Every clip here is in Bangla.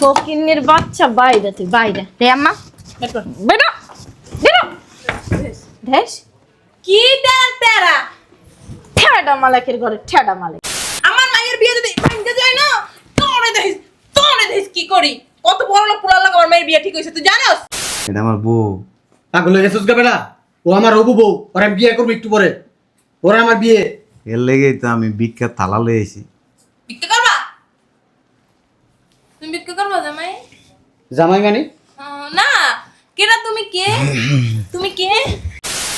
ফকিন্নির বাচ্চা বাইরে তুই বাইরে। রে আম্মা। বের। বেরো বেরো দেশ কি তেরা তেরা? ঠেডা মালাকের ঘরে ঠেডা মালিক। আমার মায়ের বিয়ে যদি ভাঙতে যায় না তোরে দেখিস তোরে দেখিস কি করি? কত বড় লোক পুরা লোক আমার মেয়ের বিয়ে ঠিক হয়েছে তুই জানোস? এটা আমার বউ। পাগল হয়ে গেছিস না ও আমার হবু বউ। ওর আমি বিয়ে করব একটু পরে। ওরা আমার বিয়ে। এর লেগেই তো আমি বিখ্যাত থালা লয়ে এসি করবা তুমি বিক্রি করবা জামাই? জামাই মানে? না কেনা তুমি কে? তুমি কে?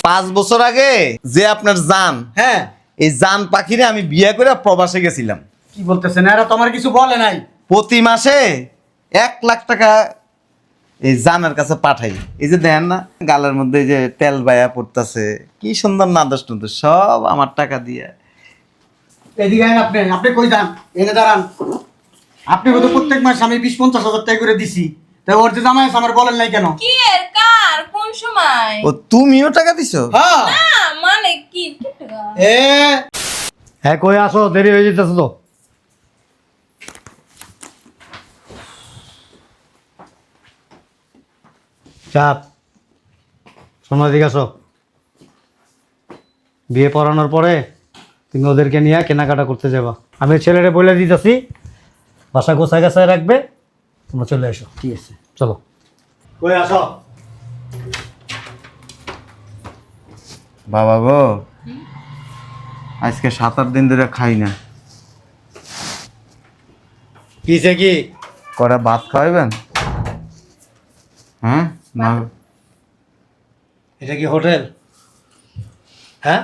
পাঁচ বছর আগে যে আপনার জান হ্যাঁ। এই জান পাখিরে আমি বিয়ে করে প্রবাসে গেছিলাম। কি বলতেছেন? এরা তো আমার কিছু বলে নাই। প্রতি মাসে এক লাখ টাকা এই জানের কাছে পাঠাই। এই যে দেন না গালের মধ্যে এই যে তেল বায়া পড়তেছে কি সুন্দর নাদস টুন্দর সব আমার টাকা দিয়ে। এদিকে আপনি আপনি কই যান? এনে দাঁড়ান। আপনি কত প্রত্যেক মাসে আমি বিশ পঞ্চাশ হাজার টাকা করে দিছি। তাই ওর যে জামাই আছে আমার বলেন নাই কেন? কি এর? কার? কোন সময়? ও তুমিও টাকা দিছো? হ্যাঁ না মানে কি? কি টাকা? এ। হ্যাঁ কই আসো দেরি হয়ে যেতেছে তো। চাপ। শোনো দিকে আসো। বিয়ে পড়ানোর পরে তুমি ওদেরকে নিয়ে কেনাকাটা করতে যাবা। আমি ছেলেরে বলে দিতেছি। বাসা গোছায় গাছায় রাখবে তোমরা চলে এসো। ঠিক আছে। চলো। কই আসো? বাবা গো। আজকে সাত আট দিন ধরে খাই না। কিসে কি? কটা ভাত খাওয়াবেন হ্যাঁ? না। এটা কি হোটেল? হ্যাঁ?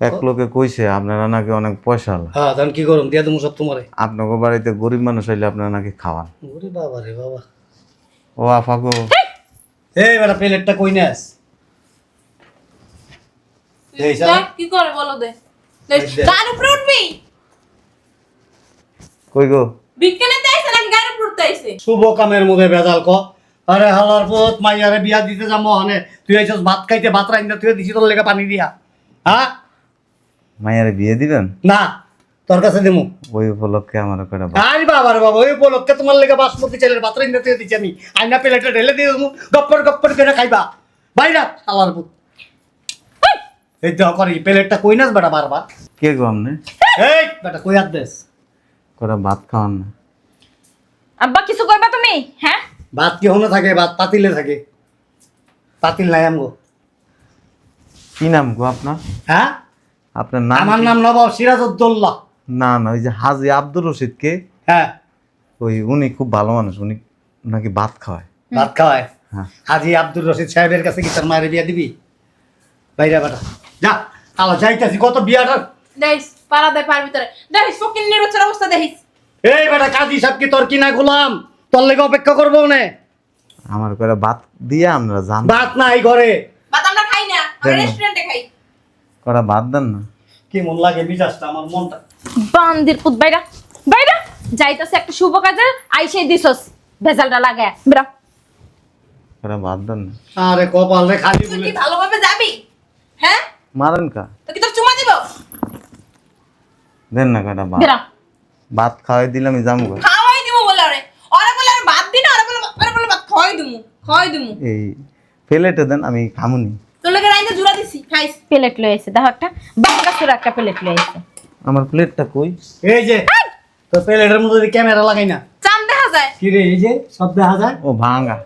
এক লোকে কইছে আপনারা নাকি অনেক পয়সা আলা হ্যাঁ তখন কি করুন? দিয়ে তুমি সব তোমারে। আপনাকে বাড়িতে গরিব মানুষ হইলে আপনারা নাকি খাওয়ান। ওরে বাবা রে বাবা। ও আফাগো এই বেটা প্লেটটা কই নেস কি করে বলো দে। গাড়ির উপরে উঠবি? কই গো? উঠতে আইছে। শুভ কামের মধ্যে বেজাল ক। আরে হালার পথ মাইয়ারে বিয়া দিতে যাব হনে তুই আইছস ভাত খাইতে ভাত রাইন্দা তুই দিছি তোর লেগে পানি দিয়া। হ্যাঁ? মাইয়ারে বিয়ে দিবেন? না তোর কাছে দেমু। ওই উপলক্ষে আমার কটা ভাত আরে বাবা রে বাবা ওই উপলক্ষে তোমার লেগে বাসমতি চালের ভাত রাইন্দা তুই দিছি আমি। আইনা প্লেটে ঢেলে দিয়ে দেবো গপ্পর গপ্পর করে খাইবা। বাইরা হালার পুত এই তো করি প্লেটটা কই নাস বেটা বারবার? কে গো আপনি? এই বেটা কই আর দেশ কটা ভাত খাওয়ান না। আব্বা কিছু করবা তুমি? হ্যাঁ? ভাত কি হনে থাকে? ভাত পাতিলে থাকে। পাতিল নাই আমগো। কি নাম গো আপনার? হ্যাঁ? আপনার নাম আমার কি? নাম নবাব সিরাজউদ্দৌল্লাহ না না ওই যে হাজি আব্দুর রশিদ কে হ্যাঁ। ওই উনি খুব ভালো মানুষ উনি নাকি ভাত খাওয়ায়। ভাত খাওয়ায়? হ্যাঁ। হাজি আব্দুর রশিদ সাহেবের কাছে কি তার মায়ের বিয়া দিবি? বাইরা বেটা যা আলো যাইতাছি কত বিয়াটা দেখিস পাড়া দেয় পার ভিতরে। দেখিস ফকির নির্বাচন অবস্থা দেখিস। এই বেটা কাজী সাহেব কি তোর কিনা গোলাম? তোর লেগে অপেক্ষা করব নে আমার করে ভাত দিয়ে আমরা জান ভাত নাই ঘরে। ভাত আমরা খাই না আমরা রেস্টুরেন্টে খাই। কটা ভাত দেন না। কি মন লাগে মিজাজটা আমার মনটা? বান্দির পুত বাইরা বাইরা। যাইতাছে একটা শুভ কাজে আইসে দিছস ভেজালটা লাগায়। বেরা কটা ভাত দেন না। আরে কপাল রে খালি তুই কি ভালোভাবে যাবি? হ্যাঁ? মারেন কা। তো কি তোর চুমা দিব? দেন না কটা ভাত বেরা ভাত খাওয়াই দিলে আমি যাব গো। খাওয়াই দিব বলে ওরে। ওরে বলে আর ভাত দিন ওরে বলে ওরে বলে ভাত খাওয়াই দিমু খাওয়াই দিমু। এই প্লেটে দেন আমি খামুনি। লাগে খাইস প্লেট লয়ে এসে দেখো একটা বাঙ্গাসুর একটা প্লেট লয়ে এসে আমার প্লেটটা কই? এই যে তোর প্লেটের মধ্যে ক্যামেরা লাগাই না। চাম দেখা যায়। কি রে এই যে সব দেখা যায়? ও ভাঙা।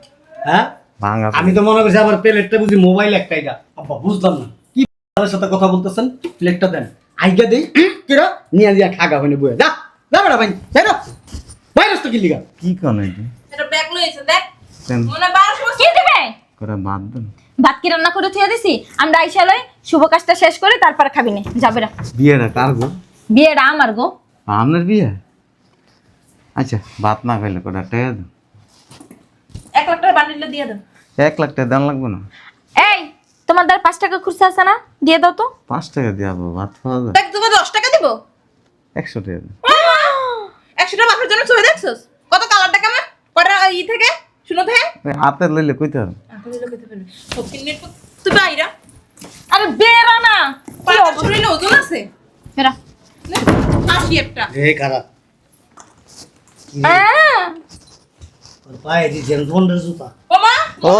হ্যাঁ? ভাঙা আমি তো মনে করছি আবার প্লেটটা বুঝি মোবাইল একটাই না আব্বা বুঝলাম না। কি তাদের সাথে কথা বলতেছেন? প্লেটটা দেন। আইগা দেই। কিরা নিয়ে দিয়া খাগা হইনে বয়ে। যা যা বেড়া ভাই যাই না ভাইরাস তো কি লিগা? কি কোন এটি? এটা ব্যাগ লইছে দেখ। মনে হয় বারোশো বছর কি দিবে? করে ভাত দেন। ভাত কি রান্না করে থুয়ে দিছি? আমরা আইসা লই শুভ কাজটা শেষ করে তারপর খাবি না। যাবে না বিয়েটা কার গো? বিয়েটা আমার গো। আপনার বিয়ে? আচ্ছা ভাত না খাইলে কটা টাকা দেন? এক লাখ টাকা বান্ডিলে দিয়ে দেন এক লাখ টাকা দেন লাগবে না? এই তোমার দ্বার পাঁচ টাকা খুরসা আছে না? দিয়ে দাও তো। পাঁচ টাকা দিয়ে ভাত খাওয়া যায়। দেখ তোকে দশ টাকা দিব? একশো টাকা দেন। একশো টাকা বাপের জন্য ছবি দেখছস? কত কালারটা কেমন? কটা ই থেকে? শুনো থেকে ওই হাতে লইলে কইতে হবে। তুই বাইরা আরে বেরা না। পাতার শরীরে ওজন আছে? বেরা আসি একটা। এই খারাপ হ্যাঁ তোর পায়ে দিয়েছেন বন্ডের জুতা। ওমা ও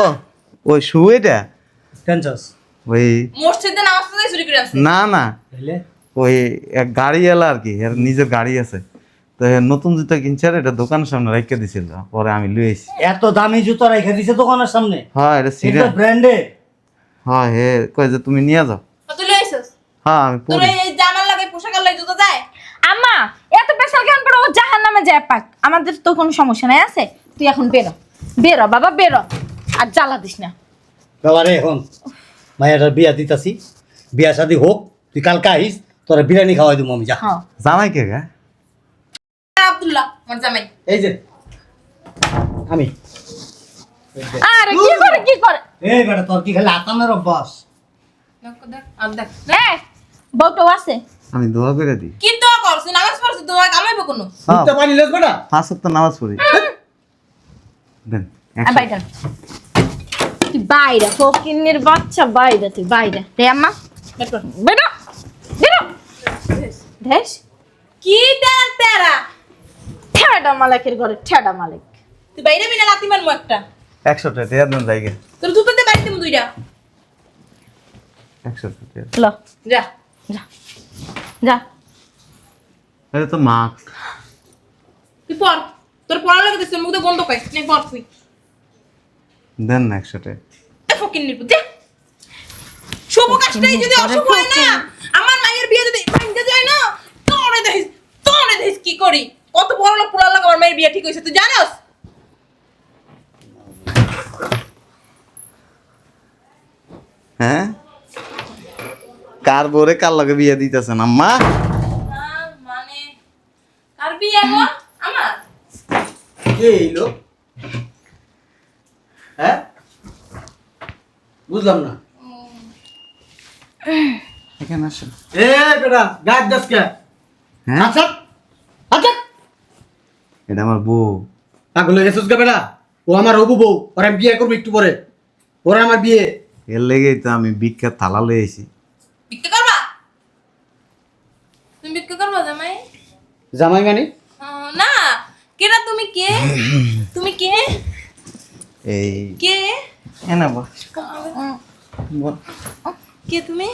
ওই শু এটা? টেনচাস ওই মসজিদে নামাজ পড়তে চুরি করে আনছে। না না। ওই গাড়ি এলা আর কি এর নিজের গাড়ি আছে। নতুন জুতা কিনছে আর এটা দোকানের সামনে রেখে দিছিল পরে আমি লুই এসি এত দামি জুতা রেখে দিছে দোকানের সামনে? হ্যাঁ এটা সিরা এটা ব্র্যান্ডেড হ্যাঁ হে কই যে তুমি নিয়ে যাও। তুই লই আইছস? হ্যাঁ আমি তোর পড়ি এই জামার লাগে পোশাকের লাগে জুতো যায়? আম্মা এত পেশাল কেন পড়ো ও জাহান যায় পাক? আমাদের তো কোনো সমস্যা নাই আছে? তুই এখন বেরো। বেরো বাবা বেরো। আর জ্বালা দিস না। বাবা রে এখন মায়ের বিয়া দিতাছি। বিয়া শাদি হোক তুই কালকে আইস তোরা বিরিয়ানি খাওয়াই দেবো আমি যা। হ্যাঁ। জামাই কে গা? আব্দুল্লাহ আমার জামাই। এই যে আমি। আরে কি করে কি করে? এই বেটা তোর কি খালি আতামের অভ্যাস? আছে। আমি দোয়া করে দিই। কি তো করছ? নামাজ পড়ছ তো কামাইবো কোনো? লেস বেটা। পাঁচ সপ্তাহ নামাজ পড়ি। দেন বাইরে তুই বাইরে ফকিনের বাচ্চা বাইরে তুই বাইরে। রে আম্মা। বেরো দেশ কি তেরা তেরা? ঠেডা মালিকের ঘরে ঠেডা মালিক। তুই বাইরে বিনা লাতি মারমু একটা। একশো টাকা দিয়ে দেন জায়গা তোর জুতো দিয়ে বাড়িতে দুইটা। একশো টাকা ল। যা। যা। যা। এটা তো মাস্ক তুই পর। তোর পড়া লাগে দিচ্ছে মুখ দিয়ে গন্ধ পাইস। নে পর তুই। দেন না একশো টাকা এ ফকির নিপু যা। শুভ কাজটাই যদি অশুভ হয় না আমার মায়ের বিয়ে যদি ভাঙতে যায় না তোরে দেখিস তোরে দেখিস কি করি। কত বড় লোক পুরা লোক আমার মায়ের বিয়ে ঠিক হয়েছে তুই জানোস? হ্যাঁ? কার বোরে কার লগে বিয়ে দিতেছেন আম্মা? মানে কার বিয়ে গো? আমার? কে এলো হ্যাঁ? বুঝলাম না। এখানে আসেন। এ বেটা গাছ দাস কে? হ্যাঁ? আচ্ছা আচ্ছা এটা আমার বউ। পাগল হয়ে গেছিস বেটা। ও আমার হবু বউ। ওর আমি বিয়ে করব একটু পরে। ওরা আমার বিয়ে। এর লেগেই তো আমি বিখ্যাত থালা লয়ে এসি বিক্রি করবা? তুমি বিক্রি করবা জামাই? জামাই মানে? আহ, না। কেনা তুমি কে? তুমি কে? এই কে? এনা বস কে তুমি?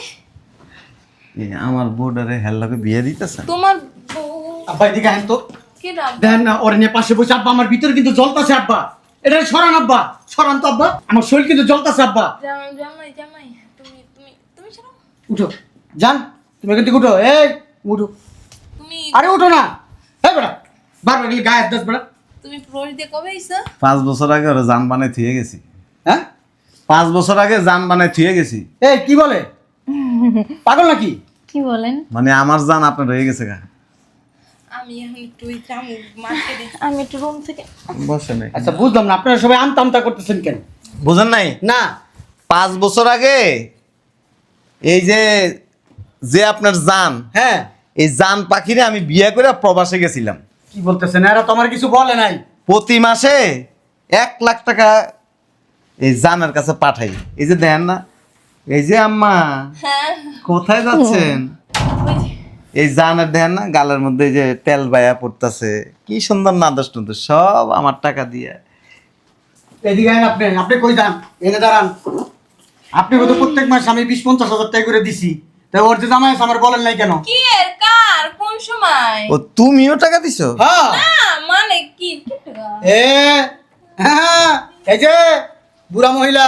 এই আমার বউডারে হেল লগে বিয়ে দিতেছেন তোমার বউ। আব্বা এদিকে আহেন তো। দেখেন না ওর নিয়ে পাশে বসে আব্বা আমার ভিতরে কিন্তু জ্বলতাছে আব্বা। এটা সরান আব্বা সরান তো আব্বা। আমার শরীর কিন্তু জ্বলতাছে আব্বা। জামাই জামাই জামাই তুমি তুমি তুমি উঠো। যান তুমি কিন্তু উঠো। এই উঠো। তুমি আরে উঠো না। বেটা বারবার গেলে গায়ে দাস বেটা। তুমি প্রহরী দিয়ে কবে আইছো পাঁচ বছর আগে ওরা জান বানাই থুয়ে গেছি। হ্যাঁ? পাঁচ বছর আগে জান বানাই থুয়ে গেছি। এই কি বলে? পাগল নাকি? কি বলেন? মানে আমার জান আপনার রয়ে গেছে গা। আমি এখন একটু ওই জামু মার্কেটে আমি একটু রুম থেকে বসে নাই। আচ্ছা বুঝলাম না আপনারা সবাই আমতা আমতা করতেছেন কেন? বুঝেন নাই? না। পাঁচ বছর আগে এই যে যে আপনার জান হ্যাঁ। এই জান পাখিরে আমি বিয়ে করে প্রবাসে গেছিলাম। কি বলতেছেন? এরা তোমার কিছু বলে নাই। প্রতি মাসে এক লাখ টাকা এই জানের কাছে পাঠাই। এই যে দেন না এই যে আম্মা হ্যাঁ। কোথায় যাচ্ছেন? এই জানের দেন না গালের মধ্যে এই যে তেল বায়া পড়তেছে কি সুন্দর নাদস টুন্দর সব আমার টাকা দিয়ে। এদিকে আপনি আপনি কই যান? এনে দাঁড়ান। আপনি কত প্রত্যেক মাসে আমি বিশ পঞ্চাশ হাজার টাকা করে দিছি। তাই ওর যে জামাই আছে আমার বলেন নাই কেন? কি এর? কার? কোন সময়? ও তুমিও টাকা দিছো? হ্যাঁ। না মানে কি? এ হ্যাঁ এই যে বুড়া মহিলা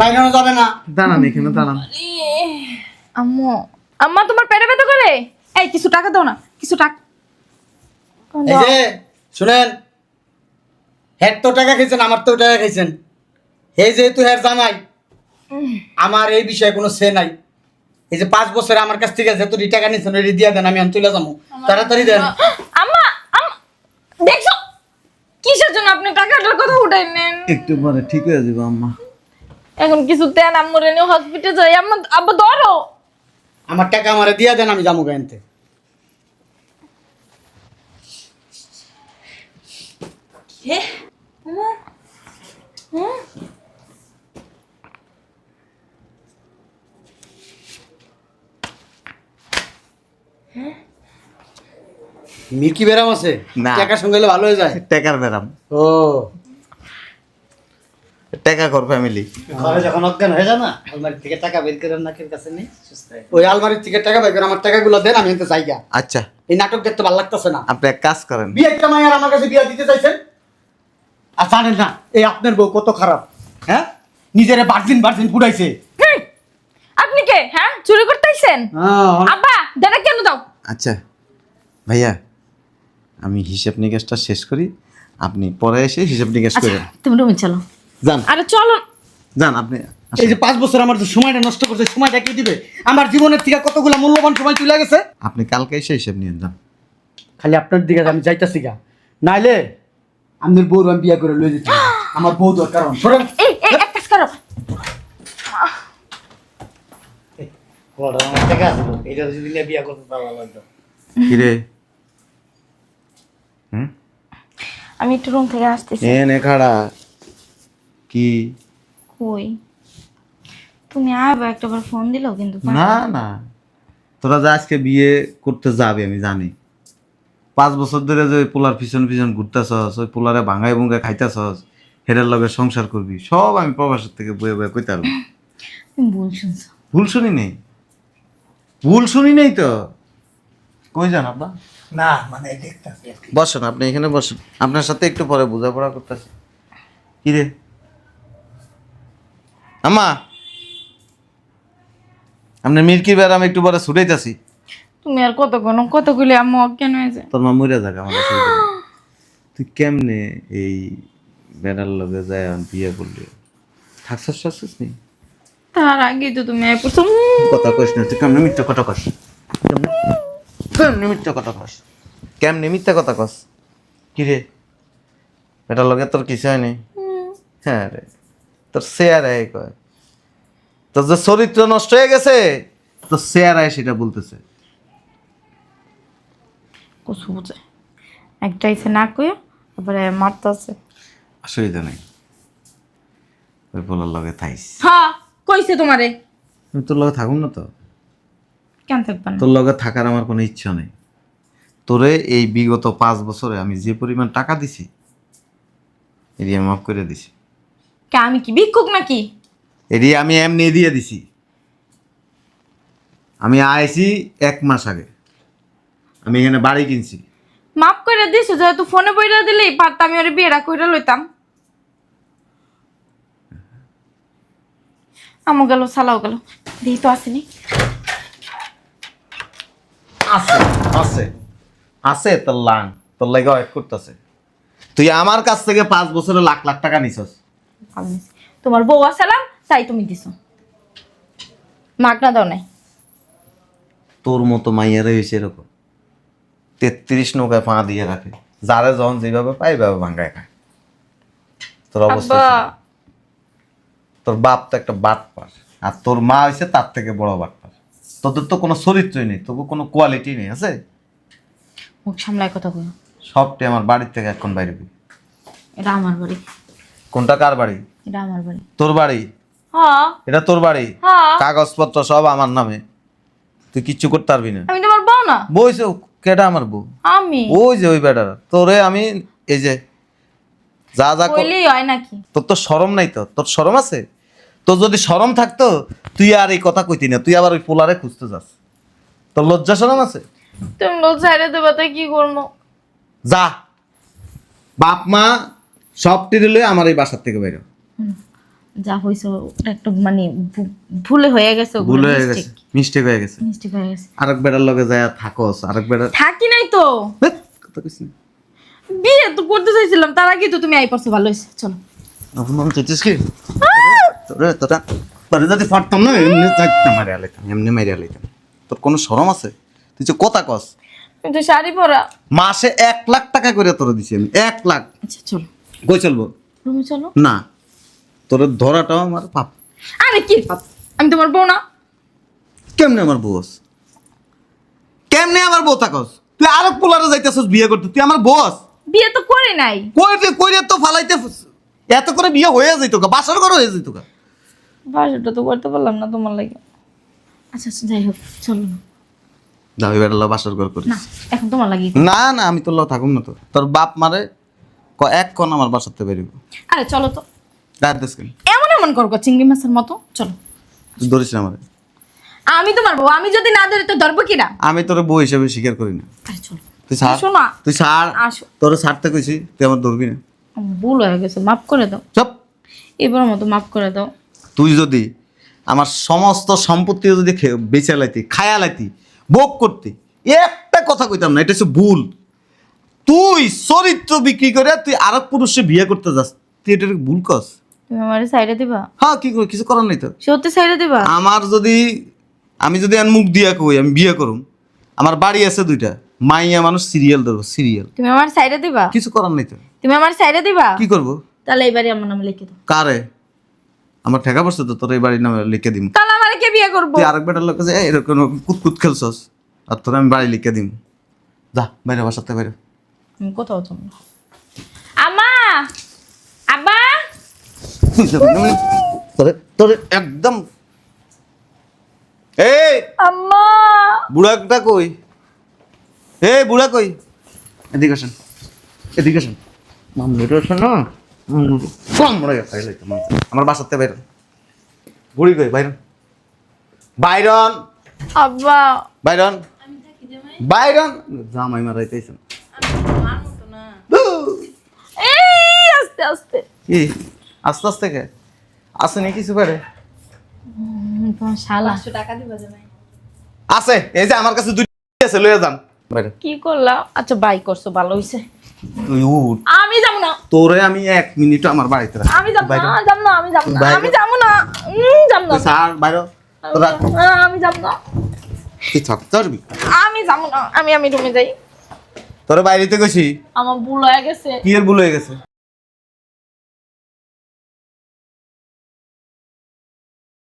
বাইরানো যাবে না। দাঁড়ান এখানে দাঁড়ান। আম্মু আম্মা তোমার পেটে ব্যথা করে? এই কিছু টাকা দাও না কিছু টাকা এই যে শুনেন হেড তো টাকা খাইছেন আমার তো টাকা খাইছেন। এই যেহেতু হের জামাই আমার এই বিষয়ে কোনো সে নাই। এই যে পাঁচ বছরে আমার কাছ থেকে যত টাকা নিয়েছেন ওই দিয়ে দেন আমি আমি চলে যাব। তাড়াতাড়ি দেন। আম্মা আম্মা দেখছ? কিসের জন্য আপনি টাকাটার কথা উঠাই নেন একটু পরে ঠিক হয়ে যাব আম্মা। এখন কিছু দেন আম্মুরে নিয়ে হসপিটাল যাই। আম্মা আব্বা ধরো। আমার টাকা আমারে দিয়ে দেন আমি যাব গাইনতে হ্যাঁ বেরাম আছে? না। টাকা সঙ্গে গেলে ভালো হয়ে যায়। টেকার বেরাম। ও। টেকা কর ফ্যামিলি ঘরে যখন অজ্ঞান হয়ে যায় না আলমারি থেকে টাকা বের করে নাকের কাছে নেই ওই আলমারির থেকে টাকা বের করে আমার টাকাগুলো দেন আমি এনতে জায়গা আচ্ছা। এই নাটক দেখতে ভালো লাগতেছে না। আপনি এক কাজ করেন। বিয়ে একটা মায়ের আমার কাছে বিয়ে দিতে চাইছেন? আর জানেন না এই আপনার বউ কত খারাপ হ্যাঁ? নিজেরে বার্জিন বার্জিন ফুটাইছে আপনি কে হ্যাঁ? চুরি করতে আইছেন? হ্যাঁ, আব্বা দাদা কেন দাও? আচ্ছা ভাইয়া আমি হিসাব নিকাশটা শেষ করি আপনি পরে এসে হিসাব নিকাশ আচ্ছা করেন। তুমি রুমে চলো। যান আরে চলো। যান আপনি এই যে পাঁচ বছর আমার যে সময়টা নষ্ট করছে সময়টা কি দিবে? আমার জীবনের থেকে কতগুলো মূল্যবান সময় চলে গেছে? আপনি কালকে এসে হিসাব নিয়ে যান খালি আপনার দিকে আমি যাইতাছি গা। নাইলে আপনার বউ আমি বিয়ে করে লয়ে যেতে আমার বউ দরকার। সরেন। এই এই এক কাজ করো। আমার যদি নিয়ে বিয়ে করতে হুম? আমি একটু রুম থেকে আসতেছি। এ নে খাড়া। কি? কই? তুমি আবার একটাবার ফোন দিলেও কিন্তু না না। তোরা যে আজকে বিয়ে করতে যাবে আমি জানি। পাঁচ বছর ধরে যে ওই পোলার পিছন পিছন ঘুরতেছস ওই পোলারে ভাঙায় ভুঙ্গায় খাইতেছস হেডের লগে সংসার করবি সব আমি প্রবাসের থেকে বয়ে বয়ে কইতে পারব। ভুল শুনছো। ভুল শুনি নেই? ভুল শুনি নেই তো? কই যান আপনা না মানে দেখতেছি বসেন আপনি এখানে বসেন। আপনার সাথে একটু পরে বোঝাপড়া করতেছি। কি রে? আমা আপনার মির্কির আমি একটু পরে ছুটাইতেছি। তুমি আর কত কোন কতগুলি আম্মু অজ্ঞান হয়েছে তোর মা মরে যাক আমার তুই কেমনে এই বেড়ার লগে যায় বিয়ে করলি? থাকছিস থাকছিস নি? তার আগে তো তুমি উম, কথা কইস না তুই কেমনে মিথ্যা কথা কস? কেমনে- মিথ্যা কথা কস? কেমনে মিথ্যা কথা কস? কি রে বেটার লগে তোর কিছু হয়নি? হ্যাঁ রে। তোর শেয়ার আয় কয়। তোর যে চরিত্র নষ্ট হয়ে গেছে তোর শেয়ার আয় সেটা বলতেছে। বুঝে। একটা এসে না কয়ে তারপরে মারতে আছে অসুবিধা নেই। ওই বলার লগে থাইস। হ্যাঁ কইছে তোমারে। আমি তোর লগে থাকুন না তো। কেন থাকবা না? তোর লগে থাকার আমার কোনো ইচ্ছা নেই। তোরে এই বিগত পাঁচ বছরে আমি যে পরিমাণ টাকা দিছি আমি মাফ করে দিছি। কে আমি কি ভিক্ষুক নাকি? এটি আমি এমনি দিয়ে দিছি। আমি আইছি এক মাস আগে। আমি এখানে বাড়ি কিনছি। মাফ করে দিছো যেহেতু ফোনে বইরা দিলেই পারতাম আমি ওরে বিয়েটা কইরা লইতাম। আমও গেল সালাও গেল। দিই তো আসেনি আছে আছে। আছে তোর লাং তোর লাগে ওয়েট করতেছে তুই আমার কাছ থেকে পাঁচ বছরে লাখ লাখ টাকা নিছস। তোমার বউ আসালাম তাই তুমি দিছো। মাগনা দাও নাই। তোর মতো মাইয়ারে হয়েছে এরকম। তেত্রিশ নৌকায় পা দিয়ে রাখে। যারা যখন যেভাবে পায় এভাবে ভাঙ্গায় খায়। তোর অবস্থা তোর বাপ তো একটা বাট পার। আর তোর মা হয়েছে তার থেকে বড় বাট পার। তোদের তো কোনো চরিত্রই নেই তবু কোনো কোয়ালিটি নেই আছে? মুখ সামলায় কথা কই সবটি আমার বাড়ির থেকে এখন বাইরে এটা আমার বাড়ি। কোনটা কার বাড়ি? এটা আমার বাড়ি। তোর বাড়ি? হ্যাঁ। এটা তোর বাড়ি? হ্যাঁ। কাগজপত্র সব আমার নামে। তুই কিচ্ছু করতে পারবি না। আমি তোমার বউ না। বইছে কেটা আমার বউ? আমি? ওই যে ওই বেটার। তোরে আমি এই যে যা যা কইলেই হয় নাকি? তোর তো শরম নাই তো? তোর শরম আছে? তোর যদি শরম থাকতো তুই আর এই কথা কইতি না। তুই আবার ওই পোলারে খুঁজতে যাস। তোর লজ্জা শরম আছে? তুমি লোক ছাইড়ে দেবে তাই কি করব? যা। বাপ মা সব টিরে লয়ে আমার এই বাসার থেকে বাইরে যা ওটা একটা মানে ভুলে হয়ে গেছে ভুল হয়ে গেছে মিস্টেক হয়ে গেছে। Mistake হয়ে গেছে। আরেক বেড়ার লগে যায় থাকস আরেক বেড়া থাকি নাই তো। কথা বিয়ে তো করতে চাইছিলাম তার আগে তো তুমি আই পড়ছো ভালো হয়েছে চলো। অপমান চাইছিস কি? তোরে তোরা তোরে যদি ফাটতাম না এমনি চাইতাম মারিয়া লাইতাম এমনি মারিয়া লাইতাম। তোর কোনো শরম আছে? তুই যে কথা কস। তুই শাড়ি পরা। মাসে এক লাখ টাকা করে তোরা দিছি আমি এক লাখ। আচ্ছা চলো। কই চলবো? রুমে চলো। না তোর ধরাটাও আমার পাপ। আরে কি পাপ? আমি তোমার বউ না। কেমনে আমার বস কেমনে আমার বউ থাকস? তুই আরেক পোলারে যাইতেছস বিয়ে করতে তুই আমার বস বিয়ে তো করে নাই। কই রে কই রে তো ফালাইতে এত করে বিয়ে হয়ে যাইতো কা বাসর ঘর হয়ে যাইতো কা বাসাটা তো করতে পারলাম না তোমার লাগে। আচ্ছা আচ্ছা যাই হোক চলো না। বাসর ঘর করি না এখন তোমার লাগি। না না আমি তো ল থাকুম না তো। তোর বাপ মারে ক- এক কন আমার বাসাতে বেরিব আরে চলো তো। রাত দেশ এমন এমন করব চিংড়ি মাছের মতো। চলো। তুই ধরিস না আমারে। আমি তোমার বউ আমি যদি না ধরি তো ধরবো কিনা আমি তোর বউ হিসেবে স্বীকার করি না। আরে চলো। তুই ছাড়। আসো না। তুই ছাড়। আসো। তোর ছাড়তে কইছি তুই আমার ধরবি না। ভুল হয়ে গেছে মাফ করে দাও। চপ। এবার মতো মাফ করে দাও। তুই যদি আমার সমস্ত সম্পত্তি যদি বেচে লাইতি খায়া লাইতি ভোগ করতি একটা কথা কইতাম না এটা হচ্ছে ভুল। তুই চরিত্র বিক্রি করে তুই আর এক পুরুষে বিয়ে করতে যাস। তুই এটা ভুল কস। তুমি আমার সাইডে দিবা? হ্যাঁ কি কর? কিছু করার নাই তো। সত্যি সাইডে দিবা? আমার যদি আমি যদি আর মুখ দিয়া কই আমি বিয়ে করুম। আমার বাড়ি আছে দুইটা। মাইয়া মানুষ সিরিয়াল ধরবো সিরিয়াল তুমি আমার সাইডে দিবা? কিছু করার নাই তো। তুমি আমার সাইডে দিবা? কি করব? তাহলে এবারে আমার নামে লিখে দাও। কারে? আমার ঠেকা পড়ছে তো তোর এই বাড়ির নামে লিখে দিম। তাহলে আমার কে বিয়ে করব? তুই আরেক বেটার লোক আছে "এই, এরকম কুতকুত খেলছস। আর তোর আমি বাড়ি লিখে দিম। যা বাইরে বাসাতে বাইরে। আমি কোথাও যাব না আমা আব্বা তোরে তোরে একদম এই! আম্মা! বুড়াটা কই? এই বুড়া কই? এদিকে আসেন। এদিকে আসেন। মামুটা আসেন না? কম মরে গেছে। আমার বাসাতে বাইরে। বুড়ি কই? বাইরন। বাইরন! আব্বা! বাইরন! বাইরন! জামাই মারাইতেছেন এই আস্তে আস্তে। কি? আস্তে আস্তে কে? আসেনি কিছু পারে? তোমার শালা। টাকা দিবা জামাই আছে এই যে আমার কাছে দুই আছে লইয়া যান। বাইরে। কি করলা? আচ্ছা বাই করছ ভালো হইছে। তুই উঠ। আমি যাব না। তোরে আমি এক মিনিট আমার বাড়িতে রাখ আমি যাব বাইরে। না যাব না আমি যাব না আমি যাব না। উম, যাব না। ছাড় বাইরে। তোরা আমি যাব না। তুই থাক চড়বি আমি যাব না। আমি আমি রুমে যাই। তোরে বাইরেতে গেছি। আমার ভুল হয়ে গেছে। কি এর ভুল হয়ে গেছে?